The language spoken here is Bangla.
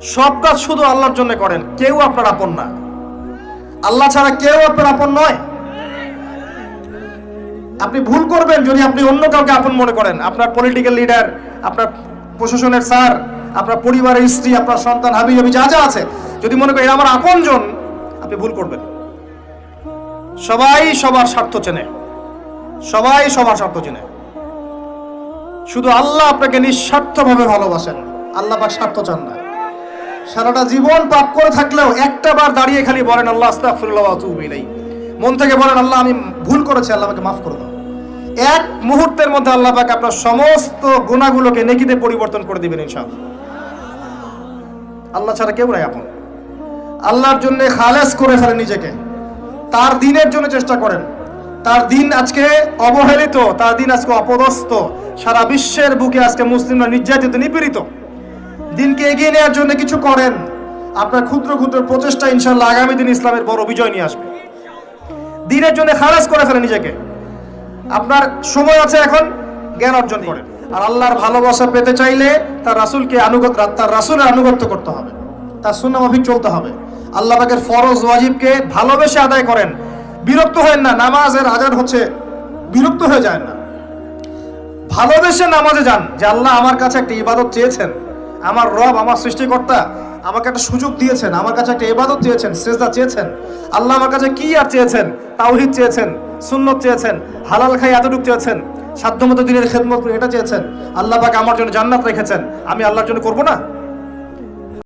সব কাজ শুধু আল্লাহর জন্য করেন, কেউ আপনার আপন না। আল্লাহ ছাড়া কেউ আপনার আপন নয়। আপনি ভুল করবেন যদি আপনি অন্য কাউকে আপন মনে করেন। আপনার পলিটিক্যাল লিডার আপনার প্রশাসনের স্যার, আপনার পরিবারের স্ত্রী, আপনার সন্তান হাবি হাবি যা যা আছে, যদি মনে করেন আমার আপনজন, আপনি ভুল করবেন। সবাই সবার স্বার্থ চেনে। সবাই সবার স্বার্থ চেনে। শুধু আল্লাহ আপনাকে নিঃস্বার্থভাবে ভালোবাসেন। আল্লাহ পাক স্বার্থ চান না। সারাটা জীবন পাপ করে থাকলেও একটা বার দাঁড়িয়ে খালি বলেন, আল্লাহ আতুবু মন থেকে বলেন, আল্লাহ, আমি ভুল করেছি, আল্লাহ আমাকে মাফ করে দাও। এক মুহূর্তের মধ্যে আল্লাহ পাক আপনার সমস্ত গুণাগুলোকে নেকিতে পরিবর্তন করে দিবেন, ইনশাআল্লাহ। আল্লাহ ছাড়া কেউ নাই আপন। আল্লাহর জন্য খালেস করে ফেলেন নিজেকে। তার দিনের জন্য চেষ্টা করেন। তার দিন আজকে অবহেলিত, তার দিন আজকে অপদস্থ। সারা বিশ্বের বুকে আজকে মুসলিমরা নির্যাতিত, নিপীড়িত। দিনকে এগিয়ে নেওয়ার জন্য কিছু করেন। আপনার ক্ষুদ্র ক্ষুদ্র প্রচেষ্টা ইনশাল্লাহ আগামী দিন ইসলামের বড় বিজয় নিয়ে আসবে। দিনের জন্য খালাস করে ফেলে নিজেকে। আপনার সময় আছে এখন, জ্ঞান অর্জন করেন। আর আল্লাহর ভালোবাসা পেতে চাইলে তার রাসুলকে আনুগত তার রাসূলের আনুগত্য করতে হবে। তার সুন্নাহ মাফিক চলতে হবে। আল্লাহ পাকের ফরজ ওয়াজিবকে ভালোবেসে আদায় করেন। বিরক্ত হয়েন না, নামাজের আজান হচ্ছে, বিরক্ত হয়ে যায় না। ভালোবেসে নামাজে যান যে আল্লাহ আমার কাছে একটা ইবাদত চেয়েছেন। আমার রব, আমার সৃষ্টিকর্তা আমাকে একটা সুযোগ দিয়েছেন, আমার কাছে একটা এবাদত চেয়েছেন শ্রেষ্ঠা চেয়েছেন। আল্লাহ আমার কাছে কি আর চেয়েছেন? তাওহিদ চেয়েছেন, সুন্নত চেয়েছেন, হালাল খাই এতটুক চেয়েছেন, সাধ্যমতো দিনের খেদমত এটা চেয়েছেন। আল্লাহ পাকে আমার জন্য জান্নাত রেখেছেন। আমি আল্লাহর জন্য করব না?